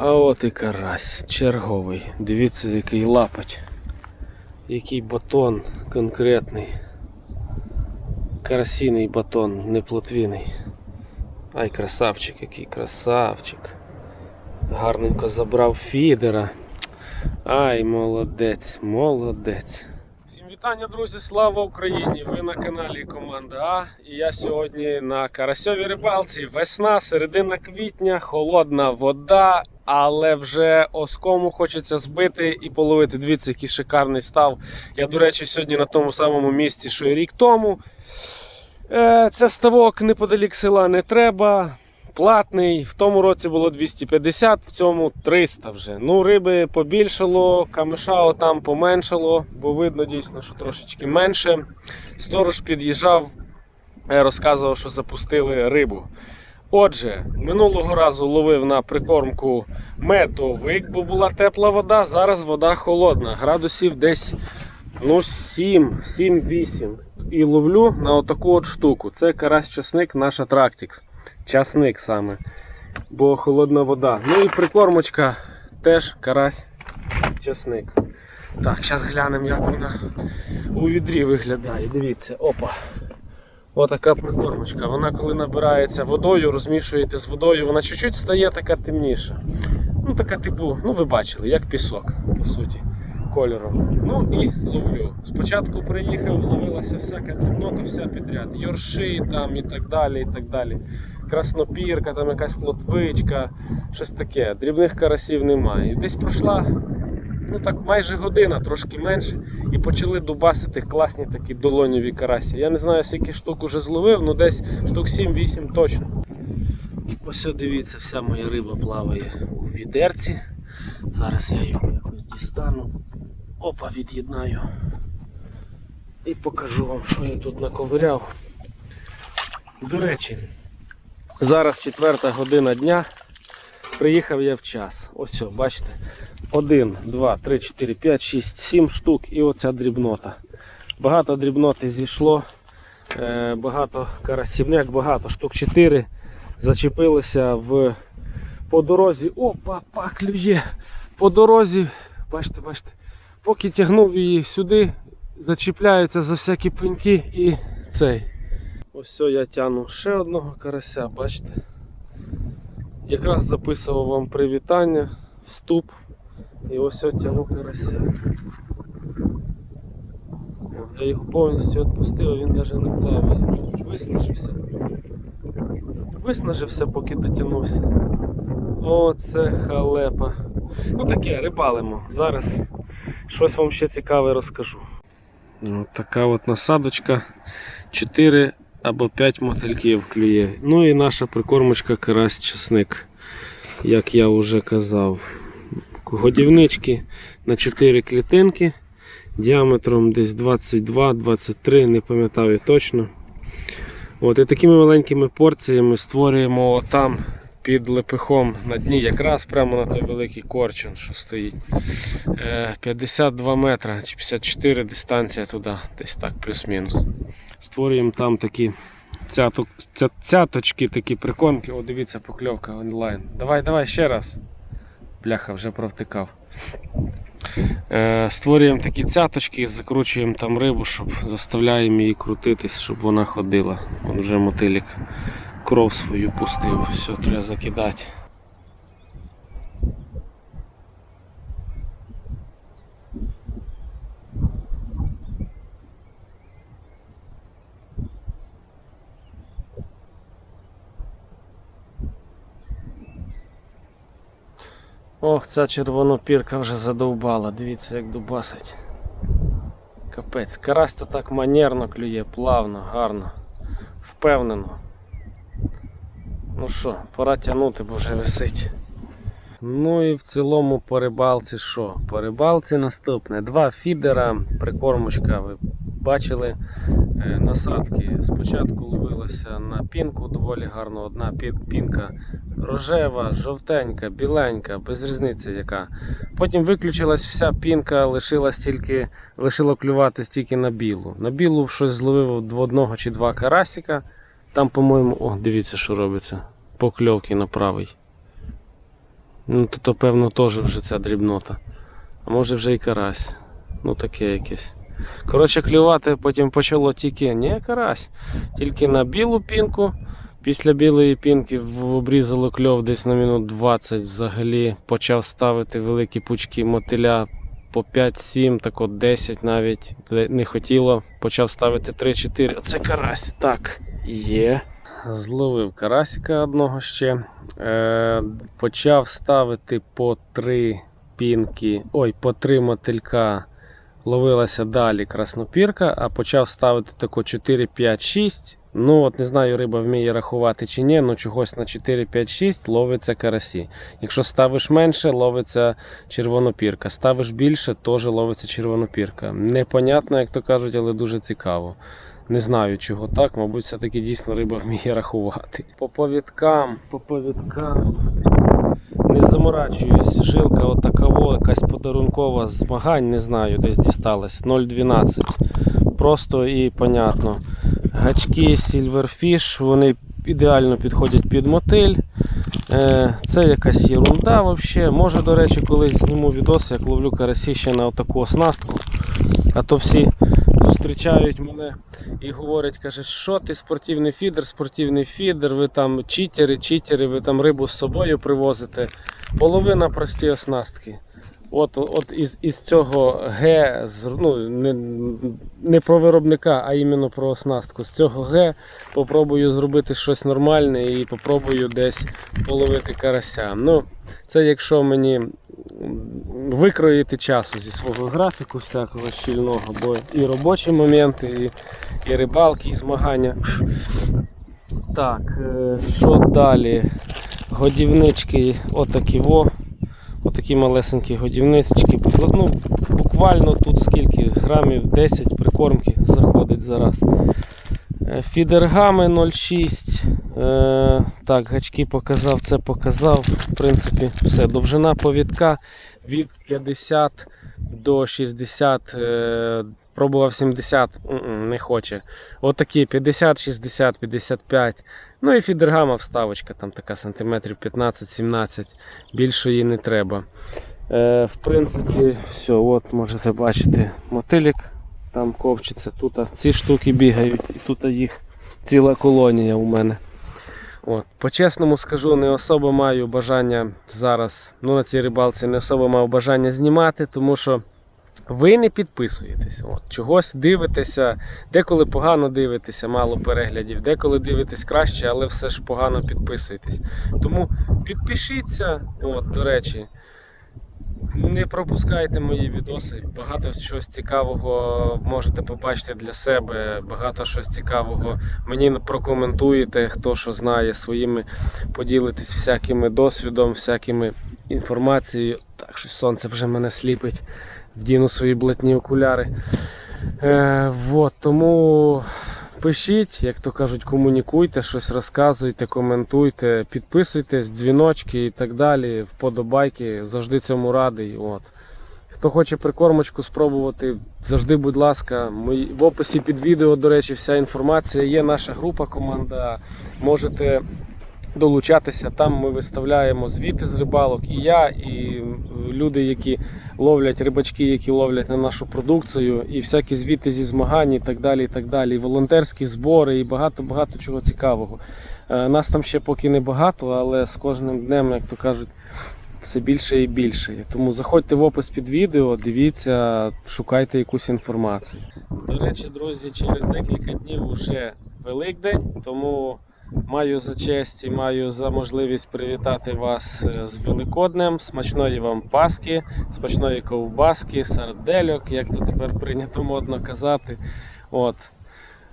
А от і карась, черговий. Дивіться, який лапать. Який батон конкретний. Карасійний батон, не плотвіний. Ай, красавчик, який красавчик. Гарненько забрав фідера. Ай, молодець, молодець. Всім вітання, друзі! Слава Україні! Ви на каналі Команда А. І я сьогодні на Карасьовій рибалці. Весна, середина квітня, холодна вода, але вже оскому хочеться збити і половити. Дивіться, який шикарний став. Я, до речі, сьогодні на тому самому місці, що і рік тому. Е, Це ставок неподалік села не треба. Платний. В тому році було 250, в цьому 300 вже. Ну, риби побільшало, камеша там поменшало, бо видно дійсно, що трошечки менше. Сторож під'їжджав, е, розказував, що запустили рибу. Отже, минулого разу ловив на прикормку медовик, бо була тепла вода. Зараз вода холодна. Градусів десь ну, 7, 7-8. І ловлю на отаку от штуку. Це карась часник наша Трактікс. Часник саме. Бо холодна вода. Ну і прикормочка теж карась часник. Так, зараз глянемо, як вона у відрі виглядає. Дивіться, опа. Отака прикормочка. Вона коли набирається водою, розмішуєте з водою, вона чуть-чуть стає така темніша. Ну, така типу, ну ви бачили, як пісок, по суті, кольором. Ну і ловлю. Спочатку приїхав, ловилася всяка дрібнота, вся підряд. Йорши там і так далі. і так далі. Краснопірка, там якась плотвичка, щось таке. Дрібних карасів немає. І десь пройшла ну так майже година, трошки менше, і почали дубасити класні такі долоньові карасі. Я не знаю, скільки штук уже зловив, ну десь штук 7-8 точно. Ось дивіться, вся моя риба плаває у відерці. Зараз я його якось дістану. Опа, від'єднаю. І покажу вам, що я тут наковиряв. До речі, зараз четверта година дня. Приїхав я в час. Ось, бачите. 1, 2, 3, 4, 5, 6, 7 штук і оця дрібнота. Багато дрібноти зійшло. Е, багато карасів, ну багато, штук 4 зачепилися в по дорозі. Опа, па, клює. По дорозі, бачите, бачите, поки тягнув її сюди, зачіпляються за всякі пеньки і цей. Ось все, я тягну ще одного карася, бачите. Якраз записував вам привітання, вступ. І ось от карася. Я його повністю відпустив, він навіть не плаває. Виснажився. Виснажився, поки дотягнувся. Оце халепа. Ну таке, рибалимо. Зараз щось вам ще цікаве розкажу. Ну, така от насадочка. 4 або 5 мотильків клює. Ну і наша прикормочка карась часник, як я вже казав. Годівнички на 4 клітинки діаметром десь 22-23, не пам'ятаю точно. От, І такими маленькими порціями створюємо там під лепихом на дні, якраз прямо на той великий корчун, що стоїть. Е, 52 метра чи 54 дистанція туди, десь так, плюс-мінус. Створюємо там такі цяточки, такі прикормки. О, дивіться, покльовка онлайн. Давай, давай ще раз. Бляха, вже провтикав. Е, Створюємо такі цяточки, закручуємо там рибу, щоб заставляємо її крутитись, щоб вона ходила. Вон вже мотилік кров свою пустив, все, треба закидати. Ох, ця червонопірка вже задовбала, дивіться як дубасить. Капець, карась то так манерно клює, плавно, гарно, впевнено. Ну що, пора тягнути, бо вже висить. Ну і в цілому по рибалці що? По рибалці наступне. Два фідера, прикормочка, ви бачили насадки. Спочатку ловилося на пінку доволі гарно. Одна пінка рожева, жовтенька, біленька, без різниці яка. Потім виключилась вся пінка, лишилась тільки, лишило клювати тільки на білу. На білу щось зловив одного чи два карасика. Там, по-моєму, о, дивіться, що робиться. Покльовки на правий. Ну, то, то певно теж вже ця дрібнота. А може вже і карась. Ну таке якесь. Коротше, клювати потім почало тільки не карась, тільки на білу пінку. Після білої пінки обрізало кльов десь на минут 20 взагалі. Почав ставити великі пучки мотиля по 5-7, так от 10 навіть не хотіло. Почав ставити 3-4. Оце карась. Так, є. Зловив карасика одного ще. Е, почав ставити по 3 пінки, ой, по 3 мотилька. Ловилася далі краснопірка, а почав ставити тако 4, 5, 6. Ну, от не знаю, риба вміє рахувати чи ні, але чогось на 4, 5, 6 ловиться карасі. Якщо ставиш менше, ловиться червонопірка. Ставиш більше, теж ловиться червонопірка. Непонятно, як то кажуть, але дуже цікаво. Не знаю, чого так, мабуть, все-таки дійсно риба вміє рахувати. По повідкам, по повідкам. Не заморачуюсь, жилка отакаво, якась подарункова змагань, не знаю, десь дісталась. 0,12. Просто і понятно. Гачки Silverfish, вони ідеально підходять під мотиль. Е, Це якась єрунда взагалі. Може, до речі, колись зніму відос, як ловлю карасі ще на таку оснастку. А то всі зустрічають мене і говорять, каже, що ти спортивний фідер, спортивний фідер, ви там читери, читери, ви там рибу з собою привозите. Половина прості оснастки. От, от із, із цього Г, ну, не, не про виробника, а іменно про оснастку. З цього Г попробую зробити щось нормальне і попробую десь половити карася. Ну, це якщо мені викроїти часу зі свого графіку всякого щільного, бо і робочі моменти, і, і рибалки, і змагання. Так, е, що далі? Годівнички отакі во. Отакі малесенькі годівнички. Ну, буквально тут скільки грамів 10 прикормки заходить зараз. Е, Фідергами 0,6. Е, так, гачки показав, це показав. В принципі, все. Довжина повідка від 50 до 60. Е, пробував 70, не хоче. Отакі 50, 60, 55. Ну і фідергама вставочка, там така сантиметрів 15-17. Більше їй не треба. Е, в принципі, все, от можете бачити мотилік там ковчиться. Тут ці штуки бігають, і тут їх ціла колонія у мене. От. По-чесному скажу, не особо маю бажання зараз, ну на цій рибалці не особо маю бажання знімати, тому що ви не підписуєтесь. От. Чогось дивитеся, деколи погано дивитеся, мало переглядів, деколи дивитесь краще, але все ж погано підписуєтесь. Тому підпишіться, от, до речі. Не пропускайте мої відоси. Багато щось цікавого можете побачити для себе. Багато щось цікавого мені прокоментуєте, хто що знає, своїми поділитесь всякими досвідом, всякими інформацією. Так, щось сонце вже мене сліпить. Вдіну свої блатні окуляри. Е, вот, тому пишіть, як то кажуть, комунікуйте, щось розказуйте, коментуйте, підписуйтесь, дзвіночки і так далі, вподобайки, завжди цьому радий. От. Хто хоче прикормочку спробувати, завжди, будь ласка, мої- в описі під відео, до речі, вся інформація є. Наша група, команда. Можете долучатися. Там ми виставляємо звіти з рибалок. І я, і люди, які ловлять рибачки, які ловлять на нашу продукцію, і всякі звіти зі змагань, і так далі. І так далі. І волонтерські збори, і багато-багато чого цікавого. Е, Нас там ще поки не багато, але з кожним днем, як то кажуть, все більше і більше. Тому заходьте в опис під відео, дивіться, шукайте якусь інформацію. До речі, друзі, через декілька днів вже Великдень, тому маю за честь і маю за можливість привітати вас е, з Великоднем. Смачної вам паски, смачної ковбаски, сардельок, як то тепер прийнято модно казати. От.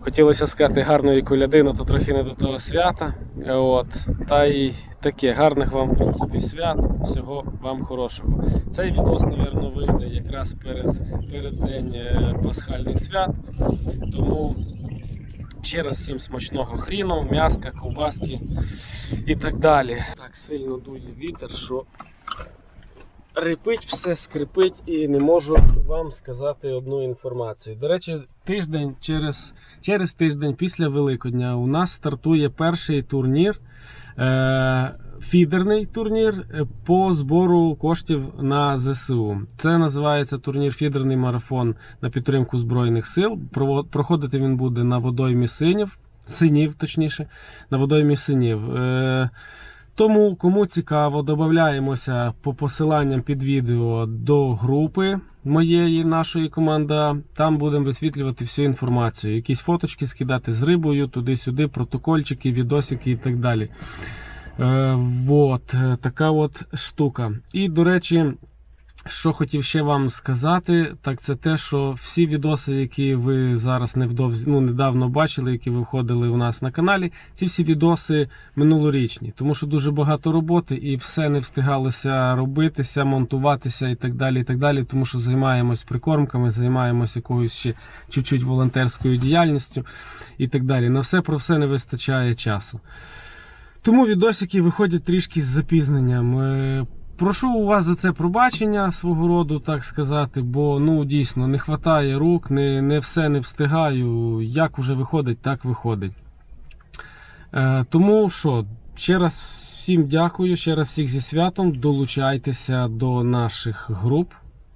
Хотілося сказати гарної коляди, але то трохи не до того свята. От. Та й таке, гарних вам в принципі, свят, всього вам хорошого. Цей відос, мабуть, вийде якраз перед, перед день е, пасхальних свят. Тому ще раз всім смачного хріну, м'яска, ковбаски і так далі. Так сильно дує вітер, що рипить все, скрипить і не можу вам сказати одну інформацію. До речі, тиждень через, через тиждень після Великодня у нас стартує перший турнір. Е, фідерний турнір е, по збору коштів на ЗСУ. Це називається турнір Фідерний марафон на підтримку Збройних сил. Проходити він буде на водоймі синів, синів, точніше, на водоймі синів. Е, Тому, кому цікаво, додаємося по посиланням під відео до групи моєї нашої команди. Там будемо висвітлювати всю інформацію. Якісь фоточки скидати з рибою, туди-сюди, протокольчики, відосики і так далі. Е, вот, е, така от штука. І, до речі, що хотів ще вам сказати, так це те, що всі відоси, які ви зараз невдовзі, ну, недавно бачили, які виходили у нас на каналі, ці всі відоси минулорічні, тому що дуже багато роботи і все не встигалося робитися, монтуватися і так далі. і так далі, Тому що займаємось прикормками, займаємось якоюсь ще чуть-чуть волонтерською діяльністю і так далі. На все про все не вистачає часу. Тому відосики виходять трішки з запізненням. Е, Прошу у вас за це пробачення свого роду, так сказати, бо ну дійсно не вистачає рук, не, не все не встигаю. Як вже виходить, так виходить. Е, тому що, ще раз всім дякую, ще раз всіх зі святом. Долучайтеся до наших груп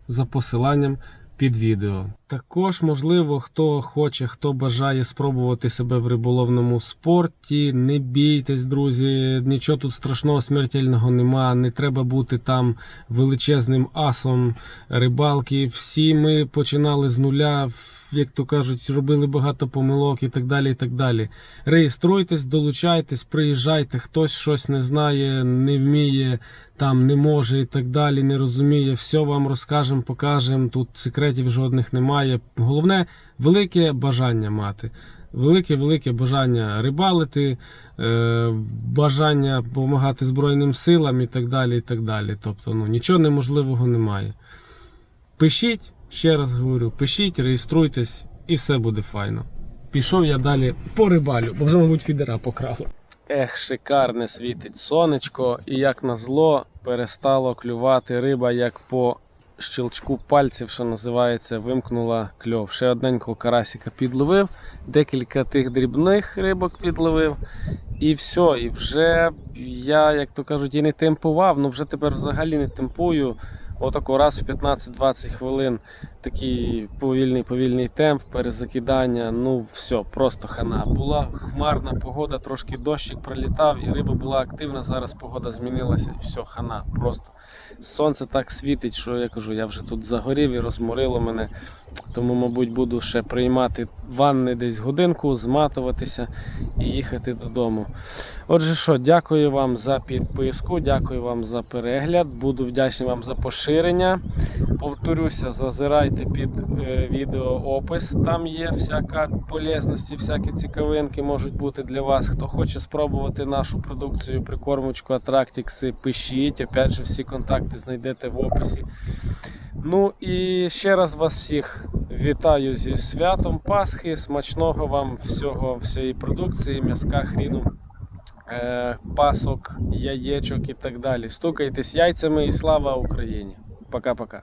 за посиланням під відео. Також, можливо, хто хоче, хто бажає спробувати себе в риболовному спорті. Не бійтесь, друзі, нічого тут страшного смертельного нема. Не треба бути там величезним асом рибалки. Всі ми починали з нуля, як то кажуть, робили багато помилок і так далі. і так далі. Реєструйтесь, долучайтесь, приїжджайте, хтось щось не знає, не вміє, там не може і так далі, не розуміє. Все вам розкажемо, покажемо. Тут секретів жодних немає. Головне велике бажання мати. Велике велике бажання рибалити, е, бажання допомагати Збройним силам і так далі. і так далі. Тобто ну, нічого неможливого немає. Пишіть, ще раз говорю, пишіть, реєструйтесь і все буде файно. Пішов я далі по рибалю, бо вже, мабуть, фідера покрало. Ех, шикарне світить сонечко, і як назло перестало клювати риба, як по щелчку пальців, що називається, вимкнула кльов. Ще одненького карасика підловив, декілька тих дрібних рибок підловив. І все, і вже я, як то кажуть, і не темпував, ну вже тепер взагалі не темпую. Отако раз в 15-20 хвилин такий повільний повільний темп, перезакидання. Ну все, просто хана. Була хмарна погода, трошки дощик пролітав, і риба була активна. Зараз погода змінилася, все, хана. Просто сонце так світить, що я кажу, я вже тут загорів і розморило мене. Тому, мабуть, буду ще приймати ванни десь годинку, зматуватися і їхати додому. Отже, що, дякую вам за підписку, дякую вам за перегляд. Буду вдячний вам за поширення. Повторюся, зазирайте під е, відео опис. Там є всяка полезності, всякі цікавинки можуть бути для вас. Хто хоче спробувати нашу продукцію, прикормочку, атрактікси, пишіть. Опять же, всі контакти знайдете в описі. Ну і ще раз вас всіх вітаю зі святом Пасхи. Смачного вам всього, всієї продукції, м'язка, хріну, пасок, яєчок і так далі. Стукайтесь яйцями і слава Україні! Пока-пока.